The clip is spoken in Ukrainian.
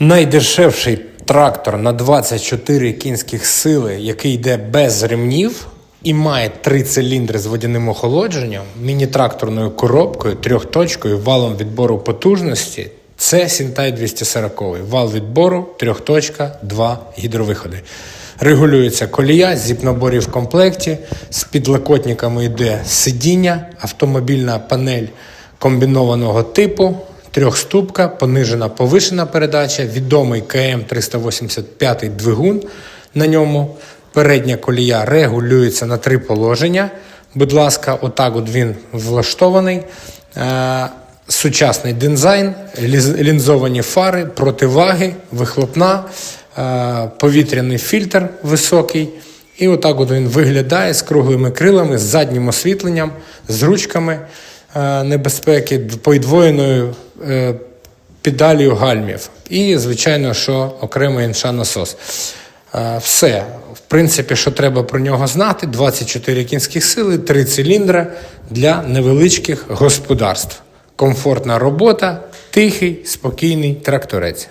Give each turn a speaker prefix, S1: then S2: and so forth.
S1: Найдешевший трактор на 24 кінських сили, який йде без ремнів і має три циліндри з водяним охолодженням, міні-тракторною коробкою, трьохточкою, валом відбору потужності. Це Сінтай 240. Вал відбору, трьохточка, два гідровиходи. Регулюється колія, зіп-наборі в комплекті. З підлокотниками йде сидіння, автомобільна панель комбінованого типу, трьохступка, понижена повишена передача, відомий КМ 385 двигун на ньому. Передня колія регулюється на три положення. Будь ласка, отак от він влаштований. Е, Сучасний дизайн, лінзовані фари, противаги, вихлопна, е, повітряний фільтр високий. І отак от він виглядає з круглими крилами, з заднім освітленням, з ручками е, небезпеки, подвоєною педалію гальмів. І, звичайно, що окремий інша насос. Е, Все. В принципі, що треба про нього знати: 24 кінських сили, 3 циліндри для невеличких господарств. Комфортна робота, тихий, спокійний тракторець.